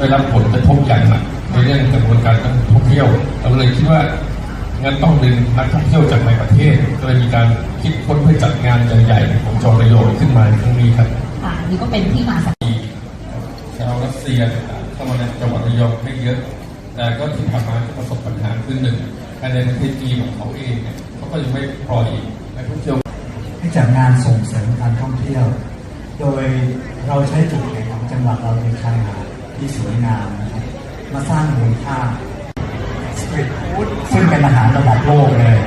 ได้รับผลกระทบอย่างหนักในเรื่องกระบวนการการท่องเที่ยว เราก็เลยคิดว่างั้นต้องดึงนักท่องเที่ยวจากในประเทศก็เลยมีการคิดค้นเพื่อจัดงานใหญ่ๆของจอระโยงขึ้นมาในครั้งนี้ครับค่ะนี่ก็เป็นที่มาสำคัญชาวรัสเซียเข้ามาในจังหวัดระยองไม่เยอะ แต่ก็ที่ผ่านมาก็ประสบปัญหาคือหนึ่งภายในประเทศจีนของเขาเองเนี่ยเขาก็ยังไม่ปล่อยนักท่องเที่ยวให้จัดงานส่งเสริมการท่องเที่ยว โดยเราใช้จุดแห่งของจังหวัดเราเป็นชายหาด ที่สวยงามนะครับมาสร้างมูลค่าสตรีทฟู้ดซึ่งเป็นอาหารระดับโลกเลย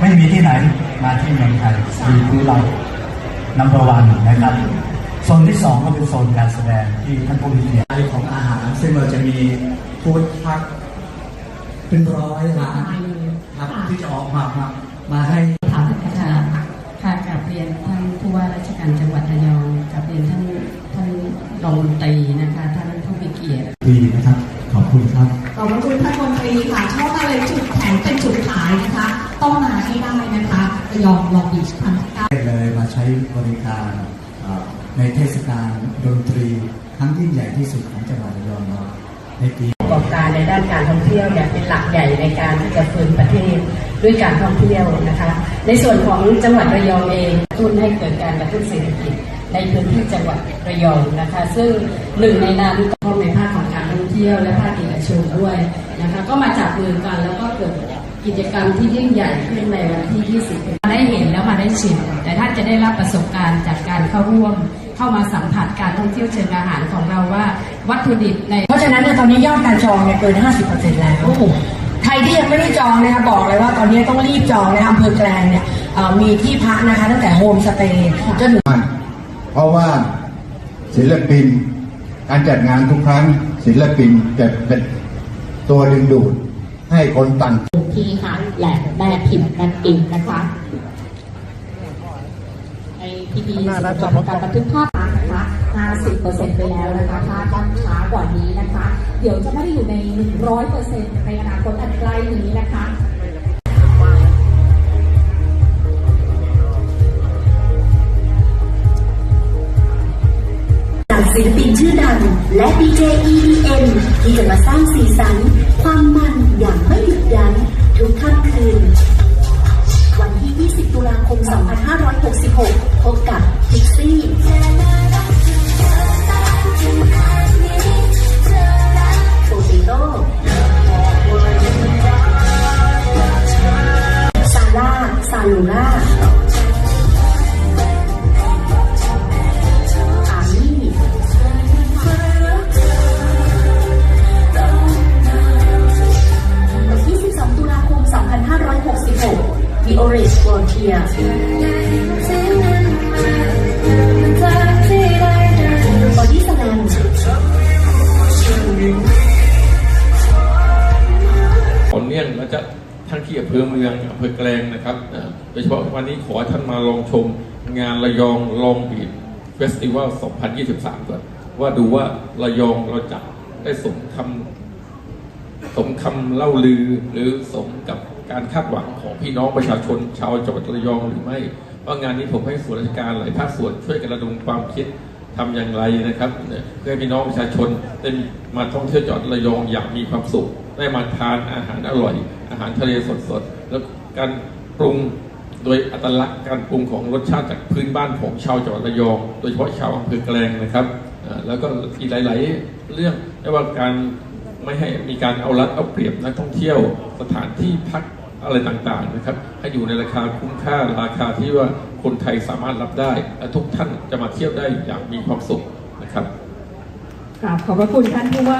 ไม่มีที่ไหนมาที่เมืองไทยสตรีทฟู้ดเรา number one นะครับโซนที่สองก็เป็นโซนการแสดงที่ท่านผู้มีเกียรติของอาหาร ซึ่งเราจะมีฟู้ดทักเป็นร้อยร้านครับที่จะออกมามามาให้ถามท่านอาจารย์ค่ะกราบเรียนท่านผู้ว่าราชการจังหวัดระยองกราบเรียนท่านท่านรองมนตรีนะคะ มีเกียรติดีนะครับ ขอบคุณครับ ขอบพระคุณท่านมนตรีค่ะชอบอะไรจุดแข็งเป็นจุดขายนะคะ ต้องมาให้ได้นะคะระยองลองบีชครั้งที่เก้าเลยมาใช้บริการเอ่อในเทศกาลดนตรีครั้งยิ่งใหญ่ที่สุดของจังหวัดระยองเราในปีประกอบการในด้านการท่องเที่ยวเนี่ยเป็นหลักใหญ่ในการที่จะฟื้นประเทศด้วยการท่องเที่ยวนะคะ ในส่วนของจังหวัดระยองเองกระตุ้นให้เกิดการกระตุ้นเศรษฐกิจในพื้นที่จังหวัดระยองนะคะ ซึ่งหนึ่งในนั้นก็ในภาคของการท่อง เที่ยวและภาคเอกชนด้วยนะคะก็มาจับมือกันแล้วก็เกิดกิจกรรมที่ยิ่งใหญ่ขึ้นในวันที่ 20 มาได้เห็นแล้วมาได้ชิมแต่ท่านจะได้รับประสบการณ์จากการเข้าร่วม เข้ามาสัมผัสการท่องเที่ยวเชิงอาหารของเราว่าวัตถุดิบใน เพราะฉะนั้นเนี่ยตอนนี้ยอดการจองเนี่ยเกิน 50%แล้วใครที่ยังไม่ได้จองนะคะบอกเลยว่าตอนนี้ต้องรีบจองนะคะอำเภอแกลงเนี่ยเอ่อมีที่พักนะคะตั้งแต่โฮมสเตย์จนถึง เพราะว่าศิลปินการจัดงานทุกครั้ง ศิลปินจะเป็นตัวดึงดูดให้คนต่างที่ค่ะและแม่พิมพ์นั่นเองนะคะในที่มีสำหรับการบันทึกภาพนะคะ50%ไปแล้วนะคะถ้าต้องช้ากว่านี้นะคะ เดี๋ยวจะไม่ได้อยู่ใน 100%ในอนาคตอันใกล้นี้นะคะ และดีเจ EDM ที่จะมาสร้างสีสัน ความมันอย่างไม่หยุดยั้งทุกค่ำคืน วันที่ 20 ตุลาคม 2566 พบกับพิกซี่โปเตโต้ซาร่าซาลูร่า บอดี้สแลมต่อเนื่องและจะทั้งที่อำเภอเมืองอำเภอแกลงนะครับโดยเฉพาะวันนี้ขอให้ท่านมาลองชมงานระยองลองบีดเฟสติวัล 2023 ก่อน ว่าดูว่าระยองเราจัดได้สมคำสมคำเล่าลือหรือสมกับ การคาดหวังของพี่น้องประชาชนชาวจังหวัดระยองหรือไม่ ว่างานนี้ผมให้ส่วนราชการหลายภาคส่วนช่วยกันระดมความคิดทำอย่างไรนะครับ เพื่อพี่น้องประชาชนได้มาท่องเที่ยวจังหวัดระยองอย่างมีความสุข ได้มาทานอาหารอร่อย อาหารทะเลสดๆแล้วการปรุงโดยอัตลักษณ์การปรุงของรสชาติจากพื้นบ้านของชาวจังหวัดระยอง โดยเฉพาะชาวอำเภอแกลงนะครับ แล้วก็อีกหลาย ๆ เรื่องไม่ว่าการ ไม่ให้มีการเอารัดเอาเปรียบนักท่องเที่ยวสถานที่พักอะไรต่างๆนะครับ ให้อยู่ในราคาคุ้มค่าราคาที่ว่าคนไทยสามารถรับได้ และทุกท่านจะมาเที่ยวได้อย่างมีความสุขนะครับกราบขอบพระคุณท่านผู้ว่า